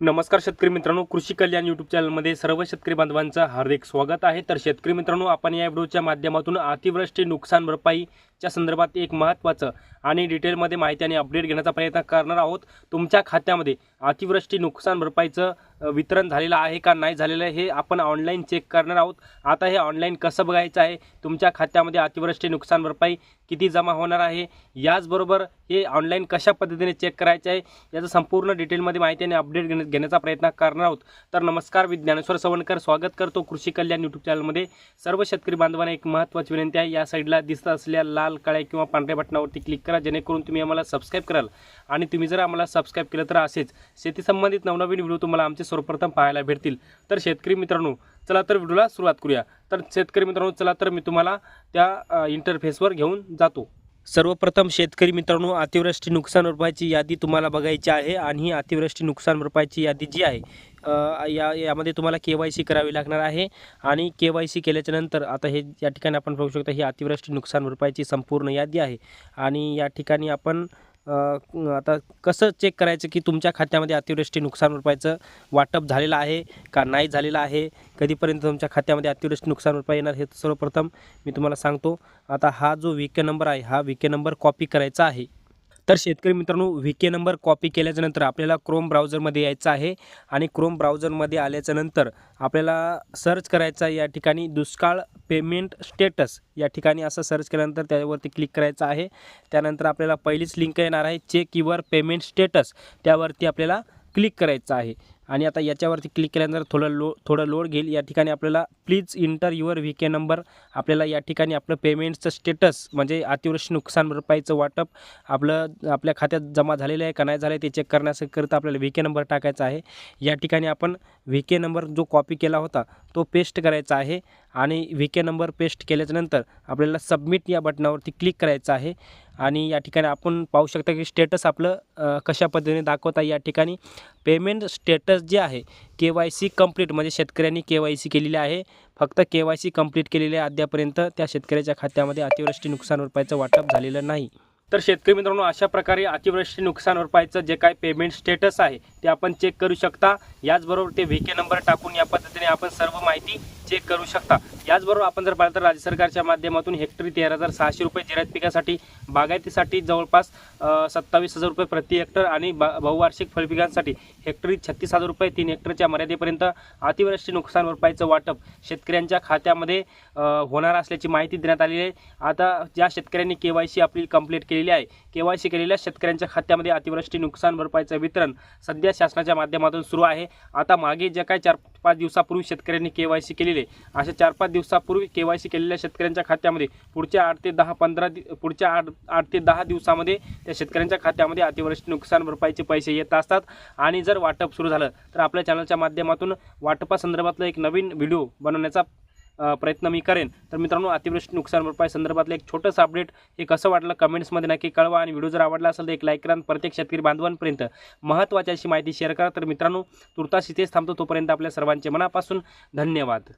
नमस्कार शेतकरी मित्रांनो कृषी कल्याण यूट्यूब चॅनलमध्ये सर्व शेतकरी बांधवांचं हार्दिक स्वागत आहे. तर शेतकरी मित्रांनो आपण या व्हिडिओच्या माध्यमातून अतिवृष्टी नुकसान भरपाईच्या संदर्भात एक महत्त्वाचं आणि डिटेलमध्ये माहिती आणि अपडेट घेण्याचा प्रयत्न करणार आहोत. तुमच्या खात्यामध्ये अतिवृष्टी नुकसान भरपाईचं वितरण झालेलं आहे का नाही झालेलं आहे हे आपण ऑनलाईन चेक करणार आहोत. आता हे ऑनलाईन कसं बघायचं आहे? तुमच्या खात्यामध्ये अतिवृष्टी नुकसान भरपाई किती जमा होणार आहे? याचबरोबर हे ऑनलाईन कशा पद्धतीने चेक करायचे आहे? याचं संपूर्ण डिटेलमध्ये माहिती आणि अपडेट घेण्या घेण्याचा प्रयत्न करणार आहोत. तर नमस्कार मी ज्ञानेश्वर सवणकर स्वागत करतो कृषी कल्याण यूट्यूब चॅनलमध्ये सर्व शेतकरी बांधवांना एक महत्त्वाची विनंती आहे. या साईडला दिसत असलेल्या लाल काळ्या किंवा पांढऱ्या बटनावरती क्लिक करा जेणेकरून तुम्ही आम्हाला सबस्क्राईब कराल. आणि तुम्ही जर आम्हाला सबस्क्राईब केलं तर असेच शेती संबंधित नवनवीन व्हिडिओ तुम्हाला आमचे सर्वप्रथम पाहायला भेटतील. तर शेतकरी मित्रांनो चला तर व्हिडिओला सुरुवात करूया. तर शेतकरी मित्रांनो चला तर मी तुम्हाला त्या इंटरफेसवर घेऊन जातो. सर्वप्रथम शेतकरी मित्रांनो अतिवृष्टी नुकसान भरपाईची यादी तुम्हाला बघायची आहे आणि ही अतिवृष्टी नुकसान भरपाईची यादी जी आहे या यामध्ये तुम्हाला के वाय सी करावी लागणार आहे आणि के वाय सी केल्याच्यानंतर आता हे या ठिकाणी आपण बघू शकता ही अतिवृष्टी नुकसान भरपाईची संपूर्ण यादी आहे आणि या ठिकाणी आपण आता कसं चेक करायचं की तुमच्या खात्यामध्ये अतिवृष्टी नुकसान भरपाईचं वाटप झालेलं आहे का नाही झालेलं आहे? कधीपर्यंत तुमच्या खात्यामध्ये अतिवृष्टी नुकसान भरपाई येणार हे सर्वप्रथम मी तुम्हाला सांगतो. आता हा जो व्ही के नंबर आहे हा व्ही के नंबर कॉपी करायचा आहे. तर शेतकरी मित्रांनो व्ही के नंबर कॉपी केल्याच्यानंतर आपल्याला क्रोम ब्राउझरमध्ये यायचं आहे आणि क्रोम ब्राउझरमध्ये आल्याच्यानंतर आपल्याला सर्च करायचा आहे या ठिकाणी दुष्काळ पेमेंट स्टेटस या ठिकाणी असं सर्च केल्यानंतर त्यावरती क्लिक करायचं आहे. त्यानंतर आपल्याला पहिलीच लिंक येणार आहे. चेक युअर पेमेंट स्टेटस त्यावरती आपल्याला क्लिक करायचं आहे. आणि आता याच्यावरती क्लिक केल्यानंतर थोडं लो थोडं लोड घेईल. या ठिकाणी आपल्याला please enter your V K number आपल्याला या ठिकाणी आपलं पेमेंटचं स्टेटस म्हणजे अतिवृष्टी नुकसान भरपाईचं वाटप आपलं आपल्या खात्यात जमा झालेलं आहे का नाही झालं आहे ते चेक करण्याकरिता आपल्याला व्ही के नंबर टाकायचा आहे. या ठिकाणी आपण व्ही के नंबर जो कॉपी केला होता तो पेस्ट करायचा आहे. आणि व्ही के नंबर पेस्ट केल्याच्यानंतर आपल्याला सबमिट या बटनावरती क्लिक करायचं आहे. आणि या ठिकाणी आपण पाहू शकता की स्टेटस आपलं कशा पद्धतीने दाखवता या ठिकाणी. पेमेंट स्टेटस जे आहे के वाय सी कंप्लीट म्हणजे शेतकऱ्यांनी के वाय सी केलेली आहे. फक्त के वाय सी कंप्लीट केलेली आहे अद्यापर्यंत त्या शेतकऱ्याच्या खात्यामध्ये अतिवृष्टी नुकसान भरपाईचं वाटप झालेलं नाही. तर शेतकरी मित्रांनो अशा प्रकारे अतिवृष्टी नुकसान भरपाईचं जे काय पेमेंट स्टेटस आहे ते आपण चेक करू शकता. याचबरोबर ते व्ही के नंबर टाकून या पद्धतीने आपण सर्व माहिती चेक करू शकता. याचबरोबर आपण जर पाहिलं तर राज्य सरकारच्या माध्यमातून हेक्टरी तेरा हजार सहाशे रुपये जिरायत पिकासाठी बागायतीसाठी जवळपास सत्तावीस हजार रुपये प्रति हेक्टर आणि बा बहुवार्षिक फळपिकांसाठी हेक्टरी छत्तीस हजार रुपये तीन हेक्टरच्या मर्यादेपर्यंत अतिवृष्टी नुकसान भरपाईचं वाटप शेतकऱ्यांच्या खात्यामध्ये होणार असल्याची माहिती देण्यात आलेली आहे. आता ज्या शेतकऱ्यांनी के वाय सी आपली कंप्लीट केलेली आहे के वाय सी केलेल्या शेतकऱ्यांच्या खात्यामध्ये अतिवृष्टी नुकसान भरपाईचं वितरण सध्या शासनाच्या माध्यमातून सुरू आहे. आता मागे ज्या काय चार पाच दिवसापूर्वी शेतकऱ्यांनी के वाय सी केलेले अशा चार पाच दिवसापूर्वी के वाय सी केलेल्या शेतकऱ्यांच्या खात्यामध्ये पुढच्या आठ ते दहा पंधरा दि पुढच्या आठ आठ ते दहा दिवसामध्ये त्या शेतकऱ्यांच्या खात्यामध्ये अतिवृष्टी नुकसान भरपाईचे पैसे येत असतात. आणि जर वाटप सुरू झालं तर आपल्या चॅनलच्या माध्यमातून वाटपासंदर्भातला एक नवीन व्हिडिओ बनवण्याचा प्रयत्न मी करेन. तर मित्रांनो अतिवृष्टी नुकसान भरपाई संदर्भातलं एक छोटंसं अपडेट हे कसं वाटलं कमेंट्समध्ये नक्की कळवा आणि व्हिडिओ जर आवडला असेल तर एक लाईक करा प्रत्येक शेतकरी बांधवांपर्यंत महत्त्वाची अशी माहिती शेअर करा. तर मित्रांनो तुर्तास इथेच थांबतो. तोपर्यंत आपल्या सर्वांचे मनापासून धन्यवाद.